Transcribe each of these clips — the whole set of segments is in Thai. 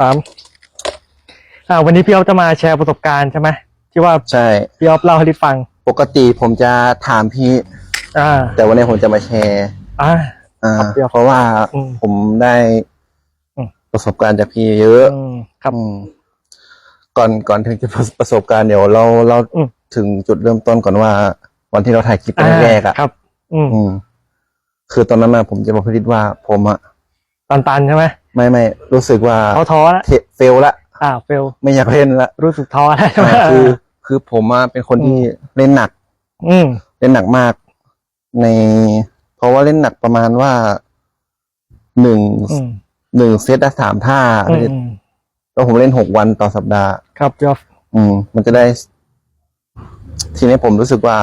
สามอ่าวันนี้พี่ออฟจะมาแชร์ประสบการณ์ใช่ไหมที่ว่าใช่ พี่ออฟเล่าให้ดิฟัง ปกติผมจะถามพี่ อ่า แต่วันนี้ผมจะมาแชร์ อ่า อ่า ครับพี่เพราะว่าอืมผมได้อืม ประสบการณ์จากพี่เยอะ อืมครับ อืมก่อนก่อนถึงจะประประสบการณ์เดี๋ยวเราเราอืม ถึงจุดเริ่มต้นก่อนว่า วันที่เราถ่ายคลิปแรกๆอะครับ อืมอืม คือตอนนั้นนะผมจะบอกพี่ฤทธิ์ว่าผมอะตันตันๆใช่ไหม ไม่ไม่รู้สึกว่าท้อท้อๆแล้วเทเฟลละอ่าเฟลไม่อยากเล่นละรู้สึกท้อแล้วใช่ไหมอ่าคือ คือผมอะเป็นคนที่เล่นหนัก อืมเล่นหนักมาก ใน เพราะว่าเล่นหนักประมาณว่าหนึ่งอืมหนึ่งเซตอะสามท่าอืมอืมแล้วผมเล่นหกวันต่อสัปดาห์ ครับพี่ออฟอืม มันจะได้ ทีนี้ผมรู้สึกว่า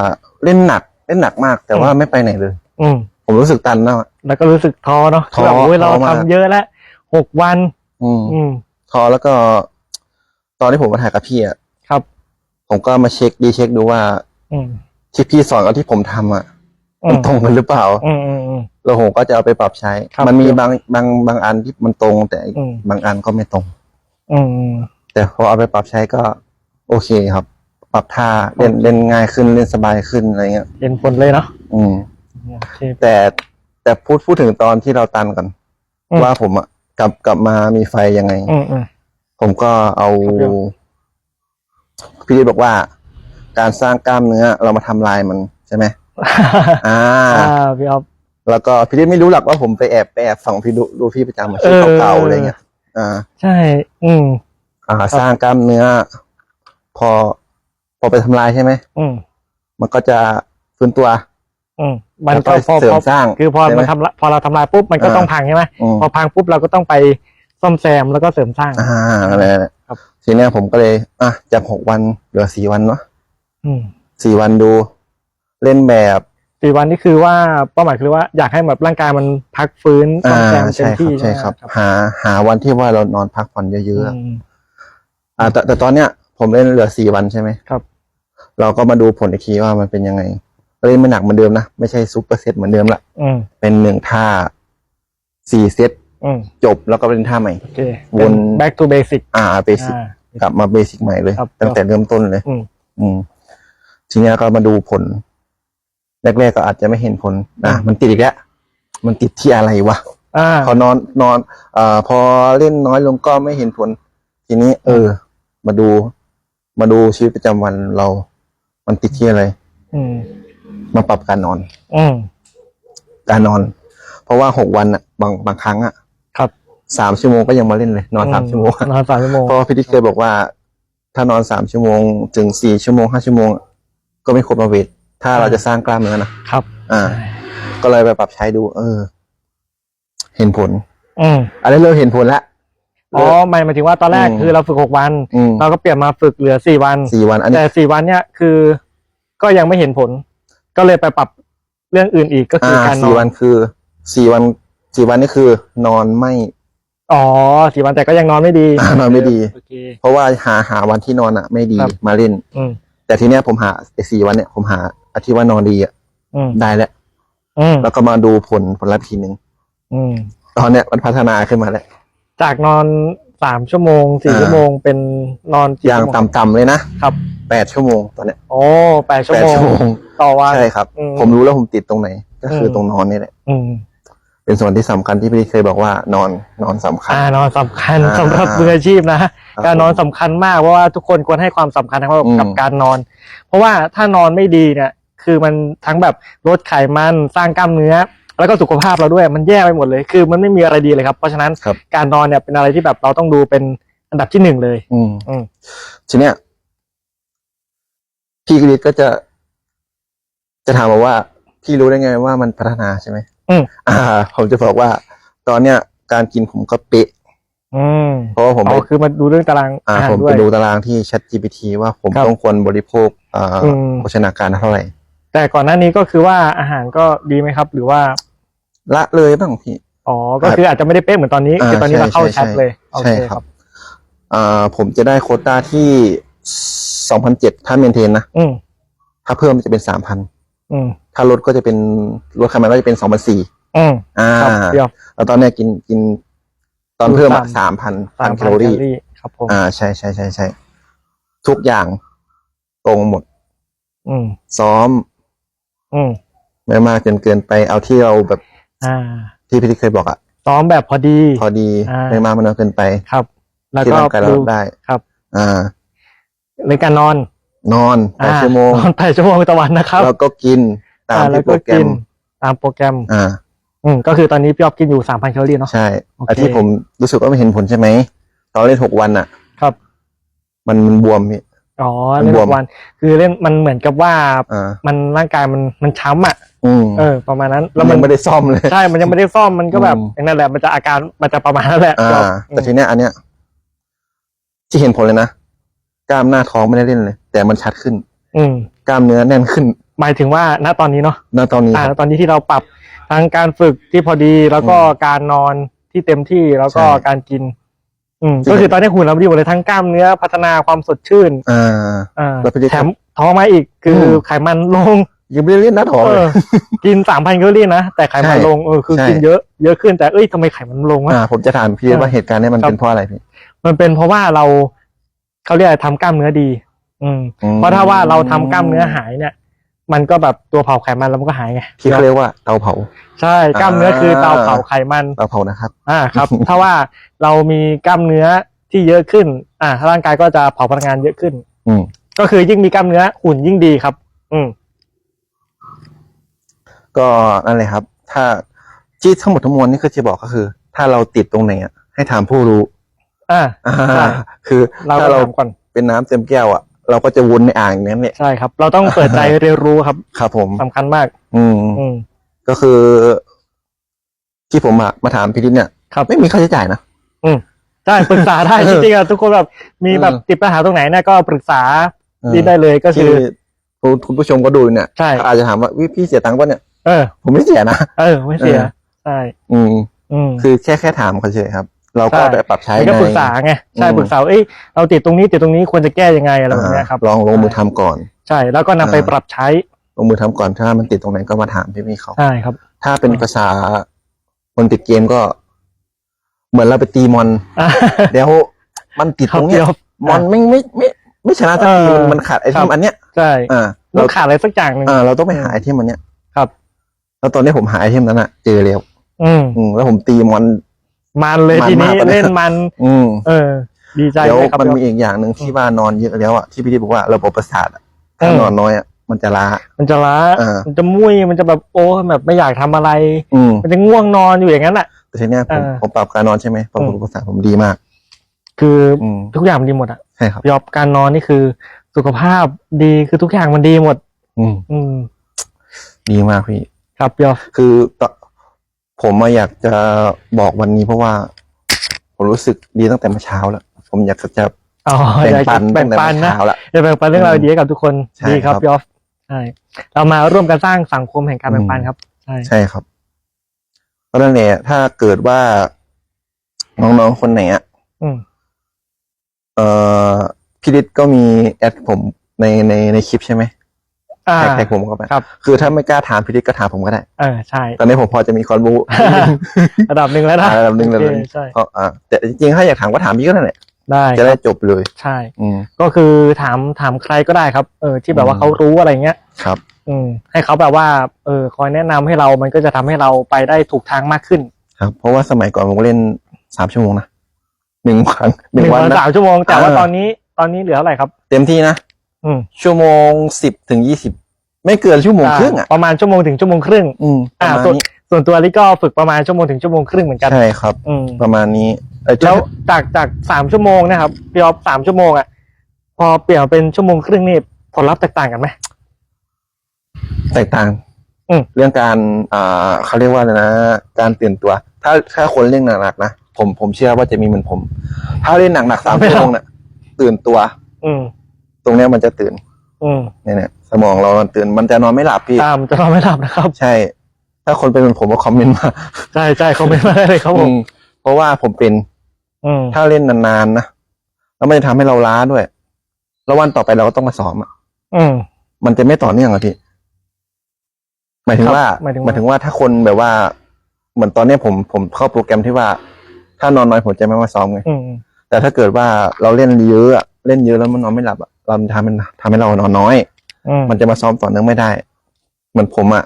เล่นหนัก เล่นหนักมาก แต่ว่าไม่ไปไหนเลย อืมผมรู้สึกตันมากแล้วก็รู้สึกท้อเนาะท้อคือแบบโอ้ยเราท้อมากทำเยอะแล้ว หกวัน อืมอืม ทอแล้วก็ ตอนที่ผมมาถ่ายกับพี่อะครับ ผมก็มาเช็คดีเช็คดูว่า อืม ที่พี่สอนกับที่ผมทำอะอืมันมตรงกันหรือเปล่า อืมอืมอืม แล้วผมก็จะเอาไปปรับใช้ ครับมันมีบางบางบางอันที่มันตรง แต่อืม บางอันก็ไม่ตรง อืมอืม แต่พอเอาไปปรับใช้ก็ โอเคครับ ปรับท่าเล่นเล่นง่ายขึ้นเล่นสบายขึ้นอะไรเงี้ย เห็นผลเลยเนาะอืม โอเค แต่แต่พูดพูดถึงตอนที่เราตันก่อนอืม ว่าผมอะ กลับกลับมามีไฟยังไง อืมอืม ผมก็เอาครับพี่พี่ฤทธิ์บอกว่า การสร้างกล้ามเนื้อเรามาทำลายมันใช่ไหมอ่า อ่าพี่ออฟ แล้วก็พี่ฤทธิ์ไม่รู้หรอกว่าผมไปแอบไปแอบส่องพี่ดูดูพี่ประจำมาชื่อเออ เก่าๆอะไรเงี้ยอ่า ใช่ อืม อ่าสร้างกล้ามเนื้อ พอ พอไปทำลายใช่ไหมอืมมันก็จะฟื้นตัว อืม มันแล้วก็พอเสริพมอสร้างคือพอใช่ไหมันทำละพอเราทำลายปุ๊บมันก็อ่าต้องพังใช่ไหมอืม พอพังปุ๊บเราก็ต้องไปซ่อมแซมแล้วก็เสริมสร้าง อ่าอะไรนั่นแหละครับ ทีเนี้ยผมก็เลย อะจากหกวันเหลือสี่วันเนาะอืมสี่วันดู เล่นแบบ สี่วันนี่คือว่าเป้าหมายคือว่าอยากให้แบบร่างกายมันพักฟื้นซ่ออ่ามแซมเต็ใช่มครับที่ใช่ครับไหมหาหาวันที่ว่าเรานอนพักผ่อนเยอะๆอะอืม อ่าแต่แต่ตอนเนี้ยผมเล่นเหลือสี่วันใช่ไหมครับ เราก็มาดูผลอีกทีว่ามันเป็นยังไง เล่นไม่หนักเหมือนเดิมนะ ไม่ใช่ซุปเปอร์เซตเหมือนเดิมละอืมเป็นหนึ่งท่าสี่เซตอืมจบแล้วก็เป็นท่าใหม่ โอเควน เป็น back to basic อ่าเบสิกอ่า กลับมาเบสิกใหม่เลย ครับตั้งแต่เริ่มต้นเลย อืม อืม ทีเนี้ยก็มาดูผล แรกๆก็อาจจะไม่เห็นผลอะมันติดอีกแล้วมันติดที่อะไรวะ อ่า พอนอนนอนเอ่อพอเล่นน้อยลงก็ไม่เห็นผล ทีนี้ เออ มาดู มาดูชีวิตประจำวันเรา มันติดที่อะไร อืม มาปรับการนอน อืมการนอน เพราะว่าหกวันอะ บางบางครั้งอะครับสามชั่วโมงก็ยังมาเล่นเลย นอนสามชั่วโมงนอนสามชั่วโมงเพราะว่าพี่ที่เคยบอกว่า ถ้านอนสามชั่วโมง ถึงสี่ชั่วโมงห้าชั่วโมง ก็ไม่ครบมาเวทถ้าเราจะสร้างกล้ามเนื้อนะครับ อ่า ก็เลยไปปรับใช้ดู เออ เห็นผล อืมอันนี้เริ่มเห็นผลแล้วอ๋อหมายหมายถึงว่าตอนแรกอืมคือเราฝึกหกวันอืมเราก็เปลี่ยนมาฝึกเหลือสี่วันสี่วันอันนี้แต่สี่วันเนี่ยคือ ก็ยังไม่เห็นผล ก็เลยไปปรับเรื่องอื่นอีกก็คืออ่าการนสี่อวันนคือสี่วันสี่วันนี่คือ นอนไม่ อ๋อสี่วันแต่ก็ยังนอนไม่ดี อ่านอนไม่ดี โอเค เพราะว่าหาหาวันที่นอนอะ ไม่ดีครับ มาเล่น อืมแต่ทีเนี้ยผมหาไอ้สี่วันเนี่ยผมหาอาทิตย์ว่านอนดีอะอืมได้แล้ว อืมแล้วก็มาดูผลผลลัพธ์ทีหนึ่งอืมตอนเนี้ยมันพัฒนาขึ้นมาแล้ว จากนอนสามชั่วโมงสี่อ่า ชั่วโมงเป็นนอนกี่อย่างชั่วโมต่ำๆเลยนะครับแปดชั่วโมงตอนเนี้ยโอ้แปดชั่วแปดโมงชั่วโมง ต่อวัน ใช่ครับ อืม ผมรู้แล้วผมติดตรงไหน ก็คืออมตรงนอนนี่แหละ อืมเป็นส่วนที่สำคัญที่พี่เคยบอกว่านอนนอนสำคัญ อ่านอนสำคัญอ่าสำหรับมืออาชีพนะ ครับการนอนสำคัญมากเพราะว่าทุกคนควรให้ความสำคัญทั้งอืม กับการนอน เพราะว่าถ้านอนไม่ดีเนี่ย คือมันทั้งแบบลดไขมันสร้างกล้ามเนื้อ แล้วก็สุขภาพเราด้วยมันแย่ไปหมดเลย คือมันไม่มีอะไรดีเลยครับ เพราะฉะนั้นครับ การนอนเนี่ยเป็นอะไรที่แบบเราต้องดูเป็นอันดับที่หนึ่งเลย อืมอืม ทีเนี้ยพี่กฤษก็จะ จะถามมาว่าพี่รู้ได้ไงว่ามันพัฒนาใช่ไหมอืม อ่า ผมจะบอกว่า ตอนเนี้ยการกินผมก็เป๊ะอืมเพราะว่าผมอ๋ไปอคือมาดูเรื่องตารางอ่าอาหารผมด้วไปย ดูตารางที่ Chat GPT ว่าผมครับต้องควรบริโภคอ่าอืม โภชนาการเท่าไหร่ แต่ก่อนหน้านี้ก็คือว่าอาหารก็ดีไหมครับ หรือว่า ละเลยบ้างพี่ อ๋อ ก็คืออาจจะไม่ได้เป๊ะเหมือนตอนนี้อ่าคือตอนนี้เราเข้าใช่ชัดใช่เลย โอใช่เคครับอ่าผมจะได้โควต้าที่สองพันเจ็ดถ้าเมนเทนนะ อืม ถ้าเพิ่มจะเป็นสามพัน อืมถ้าลดก็จะเป็นลดไขมันก็จะเป็นสองพันสี่อืมอ่าครับเดี๋ยว แล้วตอนเนี้ยกินกิน ตอนเพิ่มอะสาสามมพันพัสานมแคพันลอรี่ครับผมอ่าใช่ใช่ใช่ใช่ทุกอย่างตรงหมด อืมซ้อม อืมไม่มากจนเกินไปเอาที่เราแบบอ่า ที่พี่ที่เคยบอกอะซ้อมแบบพอดี พอดีอ่า ไม่มากไม่น้อยเกินไป ครับ แล้วที่ก็ร่างกายเราดูรับได้ ครับ อ่า ในการนอน นอนแปดอ่าชั่วโมงนอนแปดชั่วโมงต่อวันนะครับแล้วก็กินตามอ่แล้ที่วโปรแกรกิมตามโปรแกรมอ่าอืมก็คือตอนนี้พี่ออฟกินอยู่สามพันแคลอรี่เนาะใช่โอเคไอ้ที่ผมรู้สึกว่าไม่เห็นผลใช่ไหมตอนเล่นหกวันอะครับ มันมันบวมพี่อ๋อมันเล่นบวทุมกวัน คือเล่นมันเหมือนกับว่าอ่ามันร่างกายมันมันช้ำอะอืมเออ ประมาณนั้นแล้แล้ววมัมันนไม่ได้ซ่อมเลยใช่ มันยังไม่ได้ซ่อมมันก็แบบอืมอย่างนั้นแหละมันจะอาการมันจะประมาณนั้นแหละอ่าครับแต่ทีเนี้ยอันเนี้ยที่เห็นผลเลยนะกล้ามหน้าท้องไม่ได้เล่นเลย แต่มันชัดขึ้น อืม กล้ามเนื้อแน่นขึ้นหมายถึงว่าณตอนนี้เนาะณตอนนี้อ่าครับ ตอนนี้ที่เราปรับทั้งการฝึกที่พอดีแล้วก็อืมการนอนที่เต็มที่แล้วก็ใช่การกิน อืม จริง ก็คือตอนนี้หุ่นเราดีหมดเลยทั้งกล้ามเนื้อพัฒนาความสดชื่น อ่า อ่าแล้วพี่ดิ๊กแถมท้องมาอีกคืออม ไขมันลง ยังไม่ได้เล่นหน้าท้องเอเลอยกินสามพันแคลอรี่นะ แต่ไขมันใช่ลงเออคือใช่ กินเยอะเยอะขึ้นแต่เอ้ยทำไมไขมันลงวะ อ่า ผมจะถามพี่อ่าว่าเหตุการณ์เนี้ยมันครับ เป็นเพราะอะไรพี่ มันเป็นเพราะว่าเราเขาเรียกอะไรทำกล้ามเนื้อดี อืมอืมเพราะถ้าว่าเราทำกล้ามเนื้อหายเนี่ย มันก็แบบตัวเผาไขมันแล้วมันก็หายไงที่เขาเรียกว่าเตาเผา ใช่กล้ามเนื้อคือเตาเผาไขมัน เตาเผานะครับ อ่าครับ ถ้าว่าเรามีกล้ามเนื้อที่เยอะขึ้น อ่าร่างกายก็จะเผาพลังงานเยอะขึ้น อืมก็คือยิ่งมีกล้ามเนื้อหุ่นยิ่งดีครับ อืมก็นั่นเลยครับ ถ้าที่ทั้งหมดทั้งมวลนี่คือจะบอกก็คือ ถ้าเราติดตรงไหนอะให้ถามผู้รู้อ่าอ่าใช่คือเราถ้าก็เราถามก่อน เป็นน้ำเต็มแก้วอะ เราก็จะวนในอ่างอย่างนั้นแหละใช่ครับ เราต้องเปิดใจเรียนรู้ครับครับผม สำคัญมาก อืม อืม ก็คือ ที่ผมอะมาถามพี่ดิษเนี่ยครับ ไม่มีค่าใช้จ่ายนะอืมใช่ปรึกษาได้เอจอริงๆอะทุกคนแบบมีแบบเออ ติดปัญหาตรงไหนเนี่ยก็ปรึกษาเออดีได้เลยก็คืที่อ คุณคุณผู้ชมก็ดูเนี่ยใช่ อาจจะถามว่าวิพี่เสียตังค์ป่ะเนี่ย เออ ผมไม่เสียนะเออไม่เสียเออ ใช่ อืม อืม คือแค่แค่ถามเขาเฉยครับ เราก็ใช่ไปปรับใช้มันก็ในปรึกษาไงใช่อืมปรึกษาว่าเอ้ยเราติดตรงนี้ติดตรงนี้ควรจะแก้ยังไงอะไรแบบเนี้ยครับอ่าลองลงมือทำก่อน ใช่แล้วก็นำไปอ่าปรับใช้ลงมือทำก่อนถ้ามันติดตรงไหนก็มาถามพี่พี่เขาใช่ครับ ถ้าเป็นภาษาคนติดเกมก็ เหมือนเราไปตีมอนอ่าเดี๋ยวมันติดครัตบรงเนี้ยเดี๋ยวมอนไม่ไม่ไม่ไม่ชนะสักทีเออมันมันขาดไอเทครัมบอันเนี้ยใช่อ่าต้เราองขาดอะไรสักอย่างหนึ่งอ่าเราต้องไปหาไอเทมอันเนี้ยครับ แล้วตอนนี้ผมหาไอเทมนั้นอะเจอแล้วอืมอืมแล้วผมตีมอน มันเลยมันทีนี้มากตอนนี้เล่นมัน อืมเออ ดีใจเดี๋ยวเลยครับมันเดี๋ยวมีอีกอย่างหนึ่งที่ว่านอนเยอะแล้วอะที่พี่ที่บอกว่าระบบประสาทอะถ้าอืมนอนน้อยอะมันจะล้า มันจะล้าอ่ามัมันจะมุ้ยมันจะแบบโอ้แบบไม่อยากทำอะไร อืม มันจะง่วงนอนอยู่อย่างนั้นแหละ แต่ทีเนี้ยผมอ่าผมปรับการนอนใช่ไหมปรับอืมระบบประสาทผมดีมาก คืออืมทุกอย่างมันดีหมดอะใช่ครับ ยอบการนอนนี่คือ สุขภาพดีคือทุกอย่างมันดีหมด อืมอืม ดีมากพี่ ครับยอบคือต ผมมาอยากจะบอกวันนี้เพราะว่า ผมรู้สึกดีตั้งแต่เมื่อเช้าแล้ว ผมอยากจะอ๋อแบ่งอยากปัจะนแบ่ตั้งงแต่ปัเมื่นอนะเช้าแล้วจะแบ่งปันเรื่องราวดีให้กับทุกคนใช่ดีครับครับยอฟใช่เรามาร่วมกันสร้างสังคมแห่งการแบ่งปันครับ ใช่ใช่ครับเพราะฉะนั้นเนี่ยถ้าเกิดว่าน้องๆคนไหนอะอืมเอ่อพี่ฤทธิ์ก็มีแอดผมในในในคลิปใช่ไหไหม อ่า แท็กแท็กผมเข้าไปครับ คือถ้าไม่กล้าถามพี่ฤทธิ์ก็ถามผมก็ได้ เออใช่ ตอนนี้ผมพอจะมีความรู้ ระดับหนึ่งแล้วนะอ่าระดับหนึ่งโอระเคดับหนึ่งใช่เพราะอ่าแต่จริงๆถ้าอยากถามก็ถามพี่ก็ได้แหละได้จะคได้รับจบเลย ใช่ อืม ก็คือถามถามใครก็ได้ครับ เออ ที่แบบว่าอืม เขารู้อะไรเงี้ย ครับ อืม ให้เขาแบบว่า เออ คอยแนะนำให้เรา มันก็จะทำให้เราไปได้ถูกทางมากขึ้นครับ เพราะว่าสมัยก่อนผมก็เล่นสามชั่วโมงนะหนึ่งวันหหนึ่นึ่งงวัวันนนะ สามชั่วโมง แต่ว่าเออ ตอนนี้ ตอนนี้เหลือเท่าไหร่ครับ เต็มที่นะ อืมชั่วโมงสิบถึงยี่สิบไม่เกินชั่วโมงครึ่งอะประมาณชั่วโมงถึงชั่วโมงครึ่งอืมประอ่ามาณส่วนนี้ส่วนตัวลิก็ฝึกประมาณชั่วโมงถึงชั่วโมงครึ่งเหมือนกัน ใช่ครับ อืมประมาณนี้เอ้ยแล้วจากจากสามชั่วโมงนะครับพี่ออฟสามชั่วโมงอะพอเปลี่ยนมาเป็นชั่วโมงครึ่งนี่ผลลัพธ์แตกต่างกันไหม แตกต่างอืม เรื่องการอ่าเขาเรียกว่าอะไรนะ การตื่นตัว ถ้าถ้าคนเล่นหนักๆนะผมผมเชื่อว่าจะมีเหมือนผม ถ้าเล่นหนักๆสามชั่วโมงเนี่ยตื่นตัว อืม ตรงเนี้ยมันจะตื่นอืมเนี่ยเนี่ยสมองเรามันตื่นมันจะนอนไม่หลับพี่ ตามจะนอนไม่หลับนะครับ ใช่ ถ้าคนเป็นเหมือนผมก็คอมเมนต์มาใช่ใช่เขาไม่มาได้เลยครับผอืมมเพราะว่าผมเป็น อืมถ้าเล่นนานๆนะแล้วมันจะทำให้เราล้าด้วย แล้ววันต่อไปเราก็ต้องมาซ้อมอะอืม มันจะไม่ต่อเนื่องอะพี่หมายถึงครับว่าหมายถึงว่าหมายถึงว่าถ้าคนแบบว่า เหมือนตอนเนี้ยผมผมเข้าโปรแกรมที่ว่าทถ้านอนน้อยผมจะไม่มาซ้อมไง อืมแต่ถ้าเกิดว่าเราเล่นเยอะอะเล่นเยอะแล้วมันนอนไม่หลับอะ เราทำมันทำให้เรานอนน้อยอืมมันจะมาซ้อมต่อเนื่องไม่ได้ เหมือนผมอะ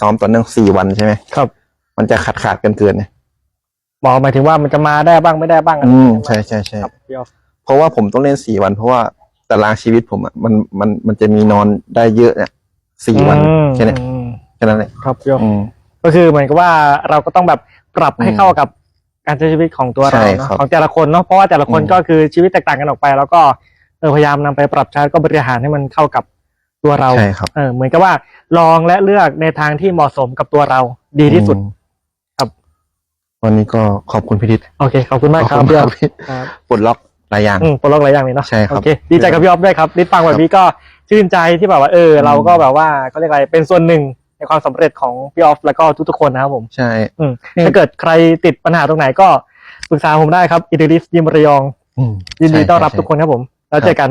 ซ้อมต่อเนื่องสี่วันใช่ไหมครับ มันจะขาดขาดกันเกินเนี่ยบอกหมายถึงว่ามันจะมาได้บ้างไม่ได้บ้างอะไรอืมอย่างเงี้ยใช่ใช่ใช่ครับพี่ออฟเพราะว่าผมต้องเล่นสี่วัน เพราะว่าตารางชีวิตผมอะมันมันมันจะมีนอนได้เยอะเนี่ยสี่วันอืมแค่เนี้ยอืมแค่นั้นแหละครับพี่ออฟอืมก็คือเหมือนกับว่าเราก็ต้องแบบปรับให้อืมเข้ากับการใช้ชีวิตของตัวเราใช่เนอะครับของแต่ละคนเนาะเพราะว่าแต่ละคนอืมก็คือชีวิตแตกต่างกันออกไป แล้วก็ เออพยายามนำไปปรับใช้ก็บริหารให้มันเข้ากับตัวเราใช่ครับเออเหมือนกับว่า ลองและเลือกในทางที่เหมาะสมกับตัวเราดีที่สุดอืมครับ วันนี้ก็ขอบคุณพี่ทิศโอเคขอบคุณมากครับขอพี่ออฟพี่ครับปลดล็อกหลายอย่างอืมปลดล็อกหลายอย่างเลยเนาะใช่ครับโอเคดีใจกับพี่ออฟด้วยครับนิดฟังแบบนี้ก็ชื่นใจที่แบบว่าเออ เราก็แบบว่าเขาเรียกอะไรเป็นส่วนหนึ่งในความสำเร็จของพี่ออฟแล้วก็ทุกๆคนนะครับผมใช่อืมนี่ถ้าเกิดใครติดปัญหาตรงไหนก็ปรึกษาผมได้ครับอิตาลิสยิมระยองอืมยินดีใช่ต้อนรับใช่ทุกคนครับผม แล้วเจอกัน